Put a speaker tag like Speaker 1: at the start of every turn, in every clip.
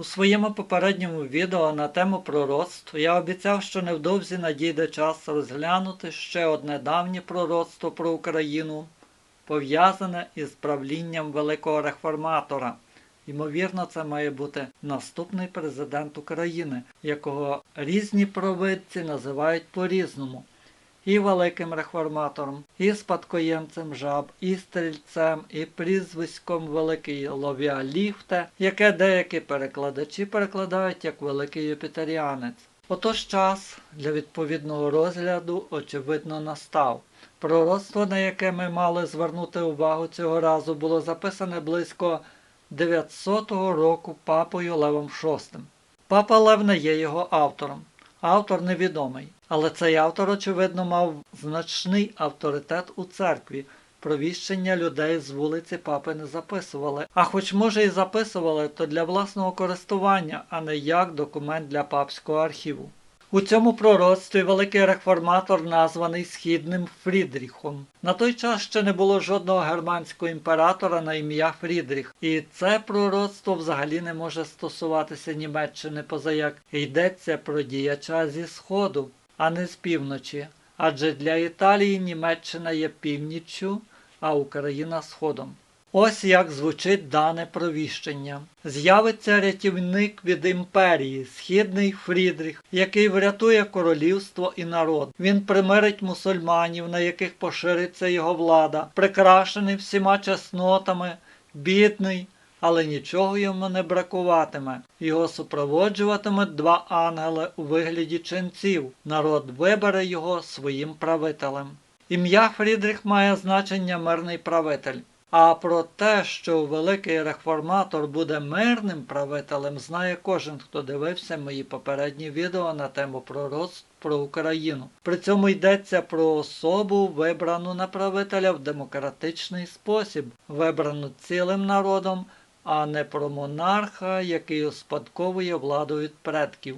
Speaker 1: У своєму попередньому відео на тему пророцтв я обіцяв, що невдовзі надійде час розглянути ще одне давнє пророцтво про Україну, пов'язане із правлінням великого реформатора. Ймовірно, це має бути наступний президент України, якого різні провидці називають по-різному. І великим реформатором, і спадкоємцем жаб, і стрільцем, і прізвиськом Великий Ловіаліфте, яке деякі перекладачі перекладають як Великий Юпітеріанець. Отож час для відповідного розгляду очевидно настав. Пророцтво, на яке ми мали звернути увагу цього разу, було записане близько 900 року папою Левом VI. Папа Лев не є його автором. Автор невідомий, але цей автор, очевидно, мав значний авторитет у церкві. Провіщення людей з вулиці папи не записували. А хоч може і записували, то для власного користування, а не як документ для папського архіву. У цьому пророцтві великий реформатор названий Східним Фрідріхом. На той час ще не було жодного германського імператора на ім'я Фрідріх, і це пророцтво взагалі не може стосуватися Німеччини, поза як йдеться про діяча зі Сходу, а не з півночі. Адже для Італії Німеччина є північчю, а Україна сходом. Ось як звучить дане провіщення. З'явиться рятівник від імперії, східний Фрідріх, який врятує королівство і народ. Він примирить мусульманів, на яких пошириться його влада, прикрашений всіма чеснотами, бідний, але нічого йому не бракуватиме. Його супроводжуватимуть два ангели у вигляді ченців. Народ вибере його своїм правителем. Ім'я Фрідріх має значення мирний правитель. А про те, що великий реформатор буде мирним правителем, знає кожен, хто дивився мої попередні відео на тему пророцтв про Україну. При цьому йдеться про особу, вибрану на правителя в демократичний спосіб, вибрану цілим народом, а не про монарха, який успадковує владу від предків.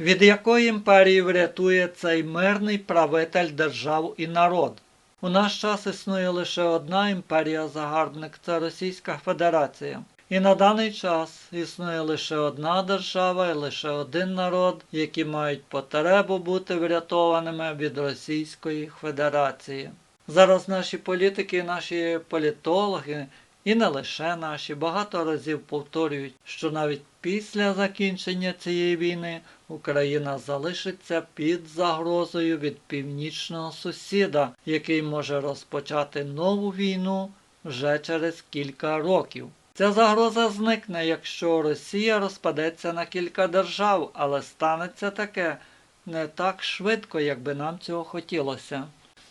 Speaker 1: Від якої імперії врятує цей мирний правитель держав і народ? У наш час існує лише одна імперія-загарбник це Російська Федерація. І на даний час існує лише одна держава і лише один народ, які мають потребу бути врятованими від Російської Федерації. Зараз наші політики, і наші політологи, і не лише наші, багато разів повторюють, що навіть після закінчення цієї війни Україна залишиться під загрозою від північного сусіда, який може розпочати нову війну вже через кілька років. Ця загроза зникне, якщо Росія розпадеться на кілька держав, але станеться таке не так швидко, як би нам цього хотілося.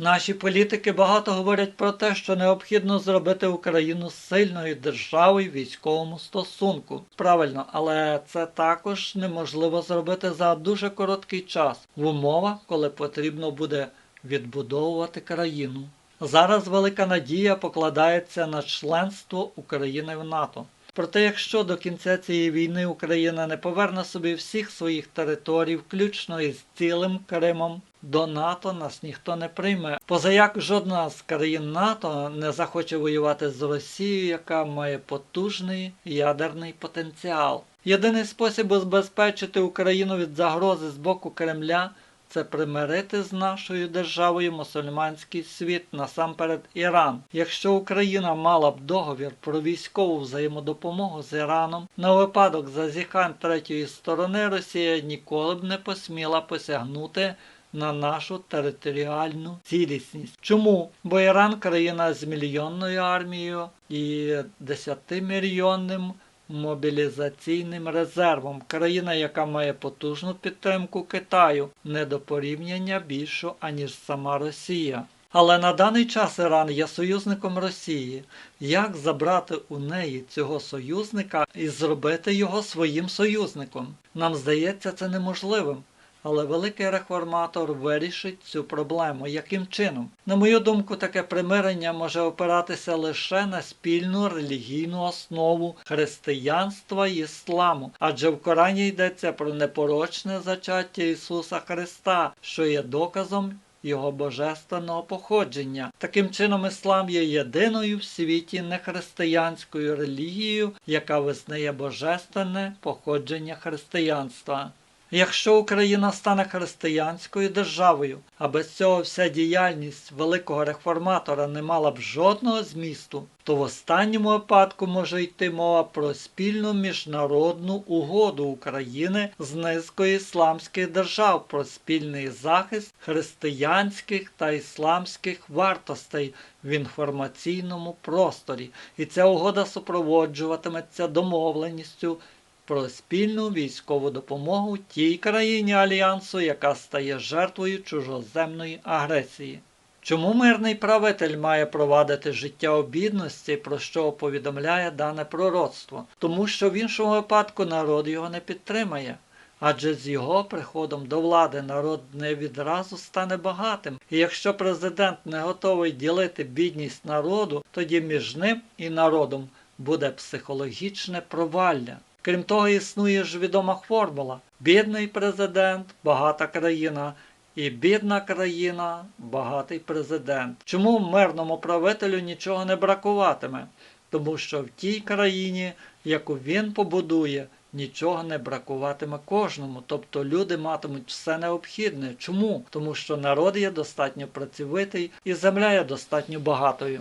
Speaker 1: Наші політики багато говорять про те, що необхідно зробити Україну сильною державою в військовому стосунку. Правильно, але це також неможливо зробити за дуже короткий час в умовах, коли потрібно буде відбудовувати країну. Зараз велика надія покладається на членство України в НАТО. Проте, якщо до кінця цієї війни Україна не поверне собі всіх своїх територій, включно із цілим Кримом, до НАТО нас ніхто не прийме. Позаяк жодна з країн НАТО не захоче воювати з Росією, яка має потужний ядерний потенціал. Єдиний спосіб убезпечити Україну від загрози з боку Кремля це примирити з нашою державою мусульманський світ, насамперед Іран. Якщо Україна мала б договір про військову взаємодопомогу з Іраном, на випадок зазіхань третьої сторони Росія ніколи б не посміла посягнути на нашу територіальну цілісність. Чому? Бо Іран країна з мільйонною армією і 10-мільйонним мобілізаційним резервом. Країна, яка має потужну підтримку Китаю, не до порівняння більшу, аніж сама Росія. Але на даний час Іран є союзником Росії. Як забрати у неї цього союзника і зробити його своїм союзником? Нам здається це неможливим. Але великий реформатор вирішить цю проблему. Яким чином? На мою думку, таке примирення може опиратися лише на спільну релігійну основу християнства і ісламу, адже в Корані йдеться про непорочне зачаття Ісуса Христа, що є доказом його божественного походження. Таким чином, іслам є єдиною в світі нехристиянською релігією, яка визнає божественне походження християнства. Якщо Україна стане християнською державою, а без цього вся діяльність великого реформатора не мала б жодного змісту, то в останньому випадку може йти мова про спільну міжнародну угоду України з низкою ісламських держав про спільний захист християнських та ісламських вартостей в інформаційному просторі. І ця угода супроводжуватиметься домовленістю про спільну військову допомогу тій країні альянсу, яка стає жертвою чужоземної агресії. Чому мирний правитель має провадити життя у бідності, про що повідомляє дане пророцтво? Тому що в іншому випадку народ його не підтримає. Адже з його приходом до влади народ не відразу стане багатим. І якщо президент не готовий ділити бідність народу, тоді між ним і народом буде психологічне провалля. Крім того, існує ж відома формула: бідний президент, багата країна, і бідна країна, багатий президент. Чому мирному правителю нічого не бракуватиме? Тому що в тій країні, яку він побудує, нічого не бракуватиме кожному. Тобто люди матимуть все необхідне. Чому? Тому що народ є достатньо працьовитий і земля є достатньо багатою.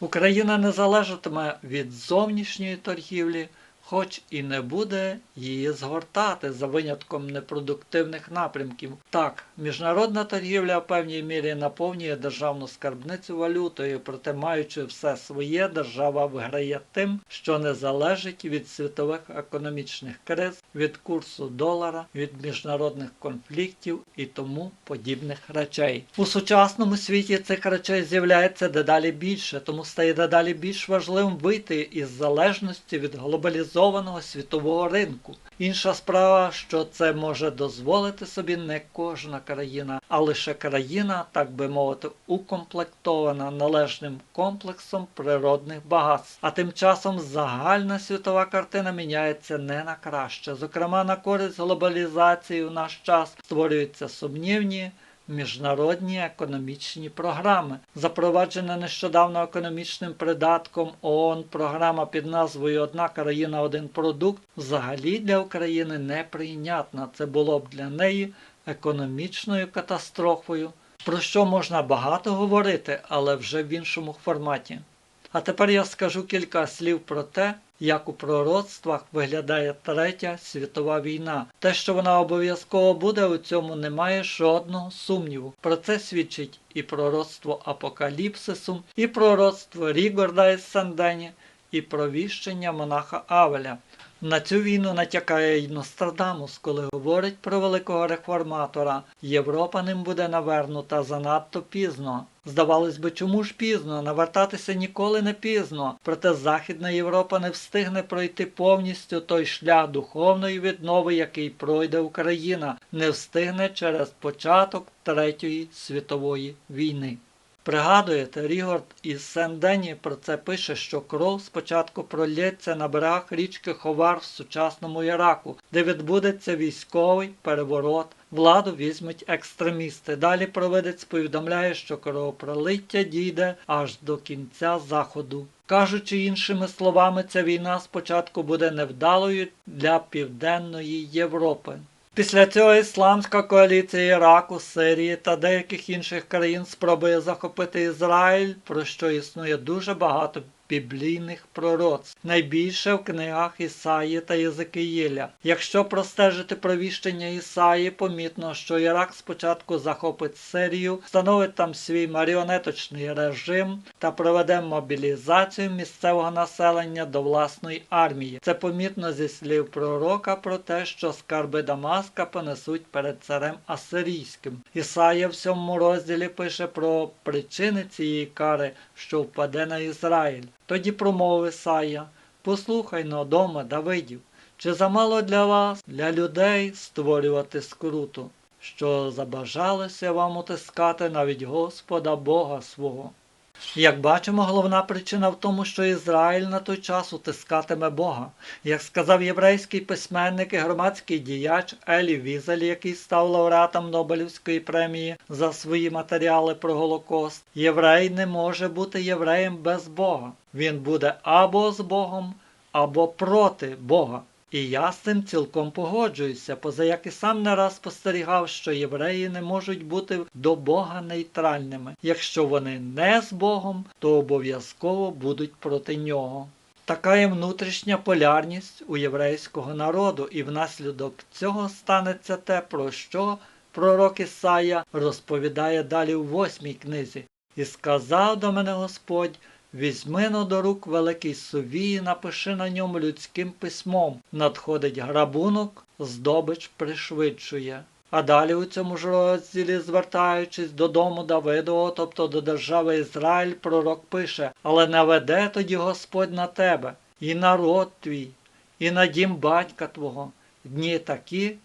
Speaker 1: Україна не залежатиме від зовнішньої торгівлі хоч і не буде її згортати за винятком непродуктивних напрямків. Так, міжнародна торгівля в певній мірі наповнює державну скарбницю валютою, проте маючи все своє, держава виграє тим, що не залежить від світових економічних криз, від курсу долара, від міжнародних конфліктів і тому подібних речей. У сучасному світі цих речей з'являється дедалі більше, тому стає дедалі більш важливим вийти із залежності від глобалізованого світового ринку. Інша справа, що це може дозволити собі не кожна країна, а лише країна, так би мовити, укомплектована належним комплексом природних багатств. А тим часом загальна світова картина міняється не на краще. Зокрема, на користь глобалізації в наш час створюються сумнівні. Міжнародні економічні програми, запроваджена нещодавно економічним придатком ООН програма під назвою Одна країна, один продукт взагалі для України неприйнятна. Це було б для неї економічною катастрофою, про що можна багато говорити, але вже в іншому форматі. А тепер я скажу кілька слів про те, як у пророцтвах виглядає Третя світова війна. Те, що вона обов'язково буде, у цьому немає жодного сумніву. Про це свідчить і пророцтво Апокаліпсису, і пророцтво Рігорда із Сандені, і провіщення монаха Авеля. На цю війну натякає й Нострадамус, коли говорить про великого реформатора. Європа ним буде навернута занадто пізно. Здавалось би, чому ж пізно? Навертатися ніколи не пізно. Проте Західна Європа не встигне пройти повністю той шлях духовної віднови, який пройде Україна, не встигне через початок Третьої світової війни. Пригадуєте, Рігорд із Сен-Дені про це пише, що кров спочатку пролється на берегах річки Ховар в сучасному Іраку, де відбудеться військовий переворот. Владу візьмуть екстремісти. Далі провидець повідомляє, що кровопролиття дійде аж до кінця заходу. Кажучи іншими словами, ця війна спочатку буде невдалою для Південної Європи. Після цього ісламська коаліція Іраку, Сирії та деяких інших країн спробує захопити Ізраїль, про що існує дуже багато біблійних пророцтв, найбільше в книгах Ісаї та Єзекиїля. Якщо простежити провіщення Ісаї, помітно, що Ірак спочатку захопить Сирію, встановить там свій маріонеточний режим та проведе мобілізацію місцевого населення до власної армії. Це помітно зі слів пророка про те, що скарби Дамаска понесуть перед царем Асирійським. Ісая в сьомому розділі пише про причини цієї кари, що впаде на Ізраїль. Тоді промовив Сая, послухай но, дома Давидів, чи замало для вас, для людей створювати скруту, що забажалося вам утискати навіть Господа Бога свого. Як бачимо, головна причина в тому, що Ізраїль на той час утискатиме Бога. Як сказав єврейський письменник і громадський діяч Елі Візель, який став лауреатом Нобелівської премії за свої матеріали про Голокост, єврей не може бути євреєм без Бога. Він буде або з Богом, або проти Бога. І я з цим цілком погоджуюся, поза як і сам не раз спостерігав, що євреї не можуть бути до Бога нейтральними. Якщо вони не з Богом, то обов'язково будуть проти нього. Така є внутрішня полярність у єврейського народу, і внаслідок цього станеться те, про що пророк Ісая розповідає далі у восьмій книзі. І сказав до мене Господь, Візьми но до рук великий сувій, напиши на ньому людським письмом. Надходить грабунок, здобич пришвидшує. А далі у цьому ж розділі, звертаючись додому Давидового, тобто до держави Ізраїль, пророк пише: Але наведе тоді Господь на тебе, і народ твій, і на дім батька твого, дні такі,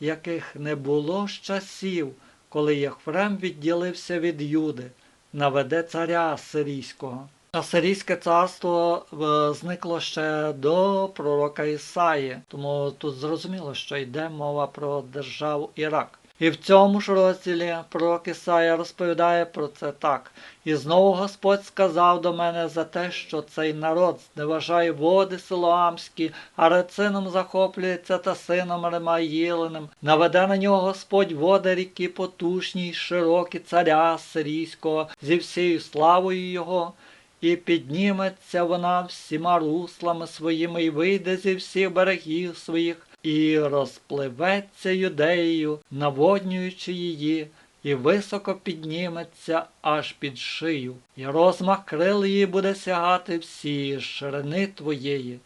Speaker 1: яких не було з часів, коли Єхфрем відділився від Юди, наведе царя Сирійського. Асирійське царство е, зникло ще до пророка Ісаї, тому тут зрозуміло, що йде мова про державу Ірак. І в цьому ж розділі пророк Ісая розповідає про це так. І знову Господь сказав до мене за те, що цей народ зневажає води силоамські, а рецином захоплюється та сином Ремаїленим. Наведе на нього Господь води ріки потужні й широкі царя сирійського зі всією славою його. І підніметься вона всіма руслами своїми, і вийде зі всіх берегів своїх, і розпливеться юдеєю, наводнюючи її, і високо підніметься аж під шию, і розмах крил її буде сягати всі ширини твоєї.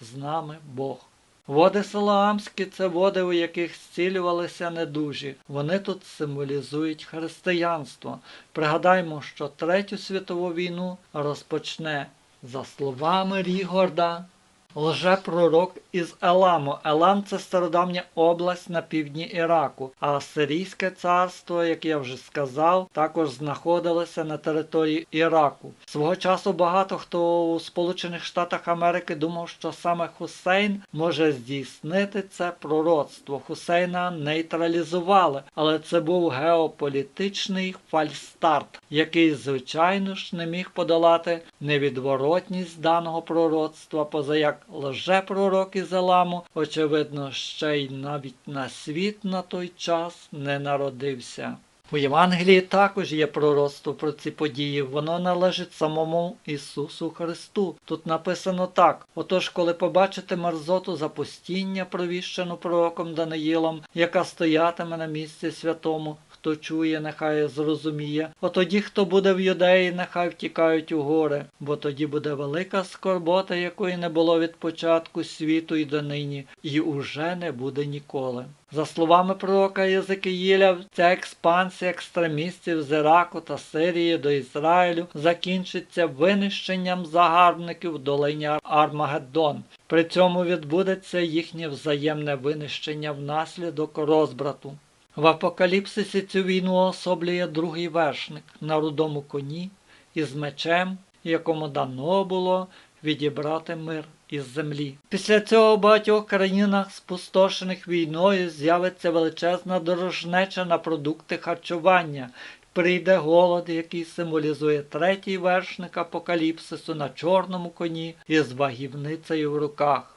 Speaker 1: З нами Бог. Води Салаамські це води, у яких зцілювалися недужі. Вони тут символізують християнство. Пригадаймо, що Третю світову війну розпочне, за словами Рігорда, лжепророк із Еламу. Елам це стародавня область на півдні Іраку, а Сирійське царство, як я вже сказав, також знаходилося на території Іраку. Свого часу багато хто у Сполучених Штатах Америки думав, що саме Хусейн може здійснити це пророцтво. Хусейна нейтралізували, але це був геополітичний фальстарт, який, звичайно ж, не міг подолати невідворотність даного пророцтва, поза як лжепророк із Еламу, очевидно, ще й навіть на світ на той час не народився. У Євангелії також є пророцтво про ці події, воно належить самому Ісусу Христу. Тут написано так: отож, коли побачите мерзоту запустіння, провіщену пророком Даниїлом, яка стоятиме на місці святому, Хто чує, нехай зрозуміє. Отоді, хто буде в юдеї, нехай втікають у гори, бо тоді буде велика скорбота, якої не було від початку світу і донині, і уже не буде ніколи. За словами пророка Єзекиїля, ця експансія екстремістів з Іраку та Сирії до Ізраїлю закінчиться винищенням загарбників в долині Армагеддон. При цьому відбудеться їхнє взаємне винищення внаслідок розбрату. В апокаліпсисі цю війну особлює другий вершник на рудому коні із мечем, якому дано було відібрати мир із землі. Після цього в багатьох країнах, спустошених війною, з'явиться величезна дорожнеча на продукти харчування. Прийде голод, який символізує третій вершник апокаліпсису на чорному коні із вагівницею в руках.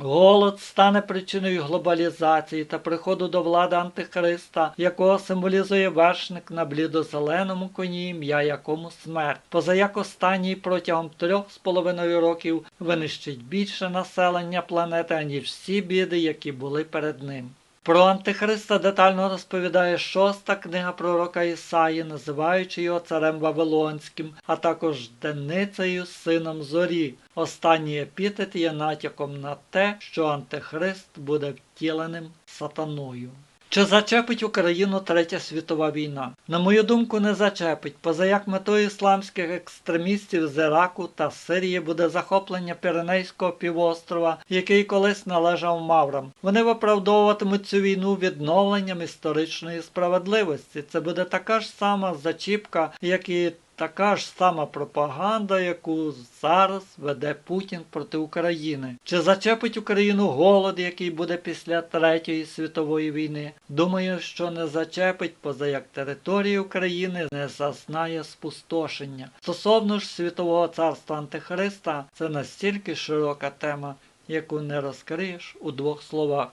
Speaker 1: Голод стане причиною глобалізації та приходу до влади Антихриста, якого символізує вершник на блідозеленому коні, ім'я якому смерть. Позаяк останній протягом трьох з половиною років винищить більше населення планети, аніж всі біди, які були перед ним. Про Антихриста детально розповідає шоста книга пророка Ісаї, називаючи його царем Вавилонським, а також Деницею, сином зорі. Останній епітет є натяком на те, що Антихрист буде втіленим сатаною. Чи зачепить Україну Третя світова війна? На мою думку, не зачепить, позаяк метою ісламських екстремістів з Іраку та Сирії буде захоплення Піренейського півострова, який колись належав Маврам. Вони виправдовуватимуть цю війну відновленням історичної справедливості. Це буде така ж сама зачіпка, як і така ж сама пропаганда, яку зараз веде Путін проти України. Чи зачепить Україну голод, який буде після Третьої світової війни? Думаю, що не зачепить, поза як територія України не зазнає спустошення. Стосовно ж світового царства Антихриста, це настільки широка тема, яку не розкриєш у двох словах.